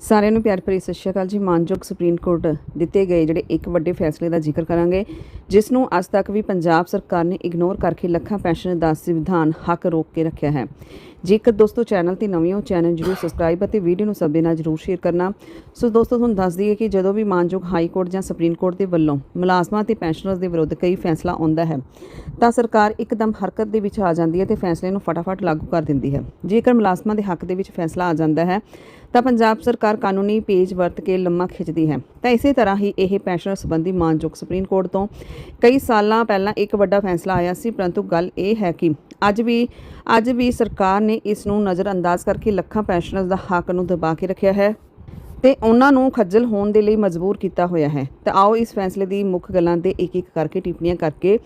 ਸਾਰਿਆਂ ਨੂੰ ਪਿਆਰ ਭਰੀ ਸਤਿ ਸ਼੍ਰੀ ਅਕਾਲ ਜੀ। ਮਾਨਯੋਗ ਸੁਪਰੀਮ ਕੋਰਟ ਦਿੱਤੇ ਗਏ ਜਿਹੜੇ ਇੱਕ ਵੱਡੇ ਫੈਸਲੇ ਦਾ ਜ਼ਿਕਰ ਕਰਾਂਗੇ, ਜਿਸ ਨੂੰ ਅੱਜ ਤੱਕ ਵੀ ਪੰਜਾਬ ਸਰਕਾਰ ਨੇ ਇਗਨੋਰ ਕਰਕੇ ਲੱਖਾਂ ਪੈਨਸ਼ਨ ਦਾ ਸੰਵਿਧਾਨ ਹੱਕ ਰੋਕ ਕੇ ਰੱਖਿਆ ਹੈ। ਜੇਕਰ ਦੋਸਤੋ ਚੈਨਲ ਤੇ ਨਵੇਂ ਹੋ, ਚੈਨਲ ਜਰੂਰ ਸਬਸਕ੍ਰਾਈਬ ਅਤੇ ਵੀਡੀਓ ਨੂੰ ਸਭ ਦੇ ਨਾਲ ਜਰੂਰ ਸ਼ੇਅਰ ਕਰਨਾ। ਸੋ ਦੋਸਤੋ, ਤੁਹਾਨੂੰ ਦੱਸ ਦਈਏ ਕਿ ਜਦੋਂ ਵੀ ਮਾਨਯੋਗ ਹਾਈ ਕੋਰਟ ਜਾਂ ਸੁਪਰੀਮ ਕੋਰਟ ਦੇ ਵੱਲੋਂ ਮੁਲਾਜ਼ਮਾਂ ਤੇ ਪੈਨਸ਼ਨਰਸ ਦੇ ਵਿਰੁੱਧ ਕਈ ਫੈਸਲਾ ਆਉਂਦਾ ਹੈ, ਤਾਂ ਸਰਕਾਰ ਇੱਕਦਮ ਹਰਕਤ ਦੇ ਵਿੱਚ ਆ ਜਾਂਦੀ ਹੈ ਤੇ ਫੈਸਲੇ ਨੂੰ ਫਟਾਫਟ ਲਾਗੂ ਕਰ ਦਿੰਦੀ ਹੈ। ਜੇਕਰ ਮੁਲਾਜ਼ਮਾਂ ਦੇ ਹੱਕ ਦੇ ਵਿੱਚ ਫੈਸਲਾ ਆ ਜਾਂਦਾ ਹੈ ਤਾਂ ਪੰਜਾਬ ਸਰਕਾਰ ਕਾਨੂੰਨੀ ਪੇਜ ਵਰਤ ਕੇ ਲੰਮਾ ਖਿੱਚਦੀ ਹੈ। ਤਾਂ ਇਸੇ ਤਰ੍ਹਾਂ ਹੀ ਇਹ ਪੈਨਸ਼ਨਰ ਸੰਬੰਧੀ ਮਾਨਯੋਗ ਸੁਪਰੀਮ ਕੋਰਟ ਤੋਂ ਕਈ ਸਾਲਾਂ ਪਹਿਲਾਂ ਇੱਕ ਵੱਡਾ ਫੈਸਲਾ ਆਇਆ ਸੀ, ਪਰੰਤੂ ਗੱਲ ਇਹ ਹੈ ਕਿ ਅੱਜ ਵੀ ਅੱਜ ਵੀ ਸਰਕਾਰ ਨੇ ਇਸ ਨੂੰ ਨਜ਼ਰਅੰਦਾਜ਼ ਕਰਕੇ ਲੱਖਾਂ ਪੈਨਸ਼ਨਰਸ ਦਾ ਹੱਕ ਨੂੰ ਦਬਾ ਕੇ ਰੱਖਿਆ ਹੈ ਤੇ ਉਹਨਾਂ ਨੂੰ ਖੱਜਲ ਹੋਣ ਦੇ ਲਈ ਮਜਬੂਰ ਕੀਤਾ ਹੋਇਆ ਹੈ। ਤਾਂ ਆਓ ਇਸ ਫੈਸਲੇ ਦੀ ਮੁੱਖ ਗੱਲਾਂ ਤੇ ਇੱਕ ਇੱਕ ਕਰਕੇ ਟਿੱਪਣੀਆਂ ਕਰਕੇ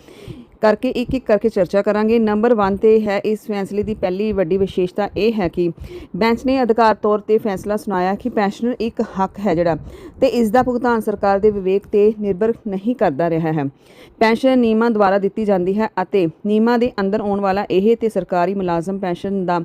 ਕਰਕੇ ਇੱਕ ਇੱਕ ਕਰਕੇ ਚਰਚਾ ਕਰਾਂਗੇ। ਨੰਬਰ 1 ਤੇ ਹੈ ਇਸ ਫੈਸਲੇ ਦੀ ਪਹਿਲੀ ਵੱਡੀ ਵਿਸ਼ੇਸ਼ਤਾ ਇਹ ਹੈ ਕਿ ਬੈਂਚ ਨੇ ਅਧਿਕਾਰ ਤੌਰ ਤੇ ਫੈਸਲਾ ਸੁਣਾਇਆ ਕਿ ਪੈਨਸ਼ਨਰ ਇੱਕ ਹੱਕ ਹੈ ਜਿਹੜਾ ਤੇ ਇਸ ਦਾ ਭੁਗਤਾਨ ਸਰਕਾਰ ਦੇ ਵਿਵੇਕ ਤੇ ਨਿਰਭਰ ਨਹੀਂ ਕਰਦਾ ਰਿਹਾ ਹੈ। ਪੈਨਸ਼ਨ ਨਿਯਮਾਂ ਦੁਆਰਾ ਦਿੱਤੀ ਜਾਂਦੀ ਹੈ ਅਤੇ ਨਿਯਮਾਂ ਦੇ ਅੰਦਰ ਆਉਣ ਵਾਲਾ ਇਹ ਤੇ ਸਰਕਾਰੀ ਮੁਲਾਜ਼ਮ ਪੈਨਸ਼ਨ ਦਾ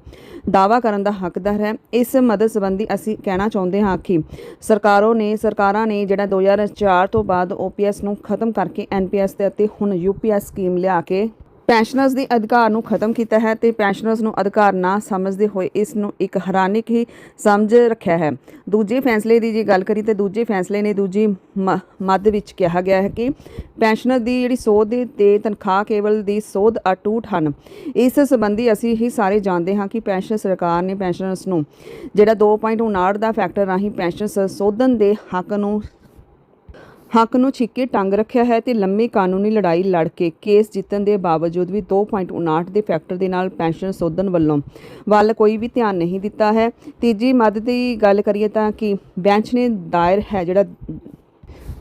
ਦਾਅਵਾ ਕਰਨ ਦਾ ਹੱਕਦਾਰ ਹੈ। ਇਸ ਮਦਦ ਸੰਬੰਧੀ ਅਸੀਂ ਕਹਿਣਾ ਚਾਹੁੰਦੇ ਹਾਂ ਕਿ ਸਰਕਾਰੋਂ ਨੇ ਸਰਕਾਰਾਂ ਨੇ ਜਿਹੜਾ 2004 ਤੋਂ ਬਾਅਦ OPS ਨੂੰ ਖਤਮ ਕਰਕੇ NPS ਤੇ ਅਤੇ ਹੁਣ UPS ਸਕੀਮ ਲਿਆ ਕੇ ਪੈਨਸ਼ਨਰਸ ਦੇ ਅਧਿਕਾਰ ਨੂੰ ਖਤਮ ਕੀਤਾ ਹੈ ਤੇ ਪੈਨਸ਼ਨਰਸ ਨੂੰ ਅਧਿਕਾਰ ਨਾ ਸਮਝਦੇ ਹੋਏ ਇਸ ਨੂੰ ਇੱਕ ਹੈਰਾਨਿਕ ਹੀ ਸਮਝ ਰੱਖਿਆ ਹੈ। ਦੂਜੇ ਫੈਸਲੇ ਦੀ ਜੇ ਗੱਲ ਕਰੀ ਤੇ ਦੂਜੇ ਫੈਸਲੇ ਨੇ ਦੂਜੀ ਮ- ਮੱਧ ਵਿੱਚ ਕਿਹਾ ਗਿਆ ਹੈ ਕਿ ਪੈਨਸ਼ਨਰ ਦੀ ਜਿਹੜੀ ਸੋਧ ਤੇ ਤਨਖਾਹ ਕੇਵਲ ਦੀ ਸੋਧ ਅਟੂਟ ਹਨ। ਇਸ ਸੰਬੰਧੀ ਅਸੀਂ ਹੀ ਸਾਰੇ ਜਾਣਦੇ ਹਾਂ ਕਿ ਪੈਨਸ਼ਨ ਸਰਕਾਰ ਨੇ ਪੈਨਸ਼ਨਰਸ ਨੂੰ ਜਿਹੜਾ 2.59 ਦਾ ਫੈਕਟਰ ਰਾਹੀਂ ਪੈਨਸ਼ਨ ਸੰਸ਼ੋਧਨ ਦੇ ਹੱਕ ਨੂੰ ਹੱਕ ਨੂੰ ਛਿੱਕੇ ਟੰਗ ਰੱਖਿਆ ਹੈ ਤੇ ਲੰਮੀ ਕਾਨੂੰਨੀ ਲੜਾਈ ਲੜ ਕੇ ਕੇਸ ਜਿੱਤਣ ਦੇ ਬਾਵਜੂਦ ਵੀ 2.59 ਦੇ ਫੈਕਟਰ ਦੇ ਨਾਲ ਪੈਨਸ਼ਨ ਸੋਧਨ ਵੱਲੋਂ ਵੱਲ ਕੋਈ ਵੀ ਧਿਆਨ ਨਹੀਂ ਦਿੱਤਾ ਹੈ। ਤੀਜੀ ਮੱਦ ਦੀ ਗੱਲ ਕਰੀਏ ਤਾਂ ਕਿ ਬੈਂਚ ਨੇ ਦਾਇਰ ਹੈ ਜਿਹੜਾ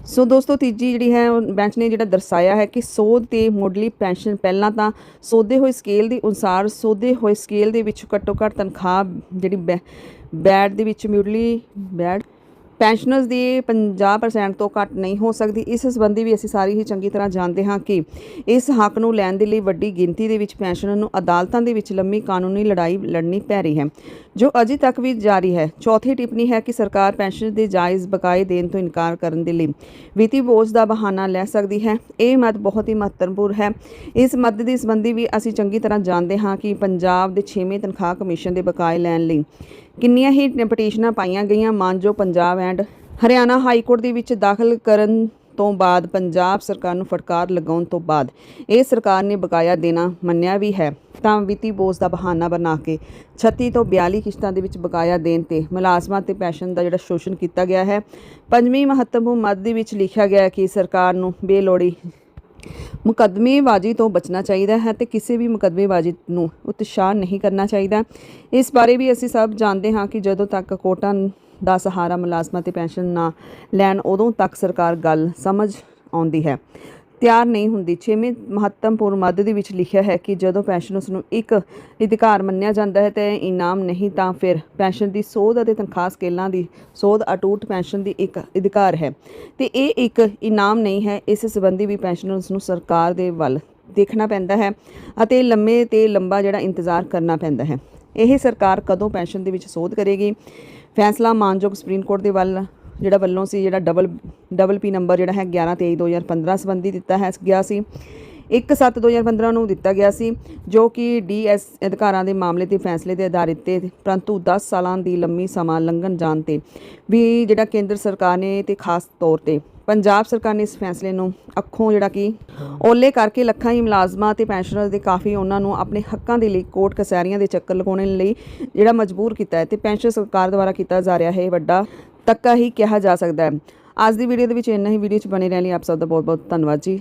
ਸੋ ਦੋਸਤੋ, ਤੀਜੀ ਜਿਹੜੀ ਹੈ ਬੈਂਚ ਨੇ ਜਿਹੜਾ ਦਰਸਾਇਆ ਹੈ ਕਿ ਸੋਧ ਤੇ ਮੁੱਢਲੀ ਪੈਨਸ਼ਨ ਪਹਿਲਾਂ ਤਾਂ ਸੋਧੇ ਹੋਏ ਸਕੇਲ ਦੇ ਅਨੁਸਾਰ ਸੋਧੇ ਹੋਏ ਸਕੇਲ ਦੇ ਵਿੱਚ ਘੱਟੋ ਘੱਟ ਤਨਖਾਹ ਜਿਹੜੀ ਬੈ- ਬੈਡ ਦੇ ਵਿੱਚ ਮੁੱਢਲੀ ਬੈਡ ਪੈਨਸ਼ਨਰਸ ਦੀ 50% ਤੋਂ ਘੱਟ ਨਹੀਂ ਹੋ ਸਕਦੀ। ਇਸ ਸੰਬੰਧੀ ਵੀ ਅਸੀਂ ਸਾਰੀ ਹੀ ਚੰਗੀ ਤਰ੍ਹਾਂ ਜਾਣਦੇ ਹਾਂ ਕਿ ਇਸ ਹੱਕ ਨੂੰ ਲੈਣ ਦੇ ਲਈ ਵੱਡੀ ਗਿਣਤੀ ਦੇ ਵਿੱਚ ਪੈਨਸ਼ਨਰ ਨੂੰ ਅਦਾਲਤਾਂ ਦੇ ਵਿੱਚ ਲੰਮੀ ਕਾਨੂੰਨੀ ਲੜਾਈ ਲੜਨੀ ਪੈ ਰਹੀ ਹੈ, ਜੋ ਅਜੇ ਤੱਕ ਵੀ ਜਾਰੀ ਹੈ। ਚੌਥੀ ਟਿੱਪਣੀ ਹੈ ਕਿ ਸਰਕਾਰ ਪੈਨਸ਼ਨ ਦੇ ਜਾਇਜ਼ ਬਕਾਏ ਦੇਣ ਤੋਂ ਇਨਕਾਰ ਕਰਨ ਦੇ ਲਈ ਵਿੱਤੀ ਬੋਝ ਦਾ ਬਹਾਨਾ ਲੈ ਸਕਦੀ ਹੈ। ਇਹ ਮਤ ਬਹੁਤ ਹੀ ਮਹੱਤਵਪੂਰਨ ਹੈ। ਇਸ ਮੱਦ ਦੇ ਸੰਬੰਧੀ ਵੀ ਅਸੀਂ ਚੰਗੀ ਤਰ੍ਹਾਂ ਜਾਣਦੇ ਹਾਂ ਕਿ ਪੰਜਾਬ ਦੇ 6ਵੇਂ ਤਨਖਾਹ ਕਮਿਸ਼ਨ ਦੇ ਬਕਾਏ ਲੈਣ ਲਈ ਕਿੰਨੀਆਂ ਹੀ ਪਟੀਸ਼ਨਾਂ ਪਾਈਆਂ ਗਈਆਂ, ਮਾਨਜੋ Punjab and Haryana high court ਦੇ ਵਿੱਚ ਦਾਖਲ ਕਰਨ ਤੋਂ ਬਾਅਦ ਪੰਜਾਬ ਸਰਕਾਰ ਨੂੰ ਫਟਕਾਰ ਲਗਾਉਣ ਤੋਂ ਬਾਅਦ ਇਹ ਸਰਕਾਰ ਨੇ ਬਕਾਇਆ ਦੇਣਾ ਮੰਨਿਆ ਵੀ ਹੈ। ਤਾਂ ਵਿੱਤੀ ਬੋਝ ਦਾ ਬਹਾਨਾ ਬਣਾ ਕੇ 36 ਤੋਂ 42 ਕਿਸ਼ਤਾਂ ਦੇ ਵਿੱਚ ਬਕਾਇਆ ਦੇਣ ਤੇ ਮੁਲਾਜ਼ਮਾਂ ਤੇ ਪੈਸ਼ਨ ਦਾ ਜਿਹੜਾ ਸ਼ੋਸ਼ਣ ਕੀਤਾ ਗਿਆ ਹੈ। ਪੰਜਵੀਂ ਮਹੱਤਵਪੂਰਨ ਮੱਦ ਦੇ ਵਿੱਚ ਲਿਖਿਆ ਗਿਆ ਹੈ ਕਿ ਸਰਕਾਰ ਨੂੰ ਬੇਲੋੜੀ ਮੁਕਦਮੇਬਾਜ਼ੀ ਤੋਂ ਬਚਣਾ ਚਾਹੀਦਾ ਹੈ ਤੇ ਕਿਸੇ ਵੀ ਮੁਕੱਦਮੇਬਾਜ਼ੀ ਨੂੰ ਉਤਸ਼ਾਹ ਨਹੀਂ ਕਰਨਾ ਚਾਹੀਦਾ। ਇਸ ਬਾਰੇ ਵੀ ਅਸੀਂ ਸਭ ਜਾਣਦੇ ਹਾਂ ਕਿ ਜਦੋਂ ਤੱਕ ਕੋਟਾਂ ਦਾ ਸਹਾਰਾ ਮੁਲਾਜ਼ਮਾਂ ਤੇ ਪੈਨਸ਼ਨ ਨਾ ਲੈਣ, ਉਦੋਂ ਤੱਕ ਸਰਕਾਰ ਗੱਲ ਸਮਝ ਆਉਂਦੀ ਹੈ। ਤਿਆਰ ਨਹੀਂ ਹੁੰਦੀ। ਛੇਵੇਂ ਮਹੱਤਵਪੂਰਨ ਮੱਦ ਦੇ ਵਿੱਚ ਲਿਖਿਆ ਹੈ ਕਿ ਜਦੋਂ ਪੈਨਸ਼ਨ ਉਸ ਨੂੰ ਇੱਕ ਅਧਿਕਾਰ ਮੰਨਿਆ ਜਾਂਦਾ ਹੈ ਤੇ ਇਨਾਮ ਨਹੀਂ, ਤਾਂ ਫਿਰ ਪੈਨਸ਼ਨ ਦੀ ਸੋਧ ਅਤੇ ਤਨਖਾਹ ਸਕੇਲਾਂ ਦੀ ਸੋਧ ਅਟੂਟ ਪੈਨਸ਼ਨ ਦੀ ਇੱਕ ਅਧਿਕਾਰ ਹੈ। ਤੇ ਇਹ ਇੱਕ ਇਨਾਮ ਨਹੀਂ ਹੈ, ਇਸ ਸੰਬੰਧੀ ਵੀ ਪੈਨਸ਼ਨਰਸ ਨੂੰ ਸਰਕਾਰ ਦੇ ਵੱਲ ਦੇਖਣਾ ਪੈਂਦਾ ਹੈ ਅਤੇ ਲੰਮੇ ਤੇ ਲੰਬਾ ਜਿਹੜਾ ਇੰਤਜ਼ਾਰ ਕਰਨਾ ਪੈਂਦਾ ਹੈ। ਇਹ ਸਰਕਾਰ ਕਦੋਂ ਪੈਨਸ਼ਨ ਦੇ ਵਿੱਚ ਸੋਧ ਕਰੇਗੀ? ਫੈਸਲਾ ਮਾਨਯੋਗ ਸੁਪਰੀਮ ਕੋਰਟ ਦੇ ਵੱਲ ਜਿਹੜਾ ਵੱਲੋਂ ਸੀ, ਜਿਹੜਾ ਡਬਲ ਡਬਲ ਪੀ ਨੰਬਰ ਜਿਹੜਾ ਹੈ 11 23 2015 ਸੰਬੰਧੀ ਦਿੱਤਾ ਹੈ, ਗਿਆ ਸੀ। 1 7 2015 ਨੂੰ ਦਿੱਤਾ ਗਿਆ ਸੀ, ਜੋ ਕਿ ਡੀਐਸ ਅਧਿਕਾਰਾਂ ਦੇ ਮਾਮਲੇ ਤੇ ਫੈਸਲੇ ਦੇ ਆਧਾਰਿਤ ਤੇ, ਪਰੰਤੂ 10 ਸਾਲਾਂ ਦੀ ਲੰਮੀ ਸਮਾਂ ਲੰਘਣ ਜਾਣ ਤੇ ਵੀ ਜਿਹੜਾ ਕੇਂਦਰ ਸਰਕਾਰ ਨੇ ਤੇ ਖਾਸ ਤੌਰ ਤੇ ਪੰਜਾਬ ਸਰਕਾਰ ਨੇ ਇਸ ਫੈਸਲੇ ਨੂੰ ਅੱਖੋਂ ਜਿਹੜਾ ਕਿ ਓਲੇ ਕਰਕੇ ਲੱਖਾਂ ਹੀ ਮੁਲਾਜ਼ਮਾਂ ਤੇ ਪੈਨਸ਼ਨਰ ਦੇ ਕਾਫੀ ਉਹਨਾਂ ਨੂੰ ਆਪਣੇ ਹੱਕਾਂ ਦੇ ਲਈ ਕੋਰਟ ਕਚਹਿਰੀਆਂ ਦੇ ਚੱਕਰ ਲਗਾਉਣ ਲਈ ਜਿਹੜਾ ਮਜਬੂਰ ਕੀਤਾ ਹੈ ਤੇ ਪੈਨਸ਼ਨ ਸਰਕਾਰ ਦੁਆਰਾ ਕੀਤਾ ਜਾ ਰਿਹਾ ਹੈ ਵੱਡਾ ਤੱਕਾ ਹੀ ਕਿਹਾ ਜਾ ਸਕਦਾ ਹੈ। ਅੱਜ ਦੀ ਵੀਡੀਓ ਦੇ ਵਿੱਚ ਇੰਨਾ ਹੀ। ਵੀਡੀਓ 'ਚ ਬਣੇ ਰਹਿਣ ਲਈ ਆਪ ਸਭ ਦਾ ਬਹੁਤ ਬਹੁਤ ਧੰਨਵਾਦ ਜੀ।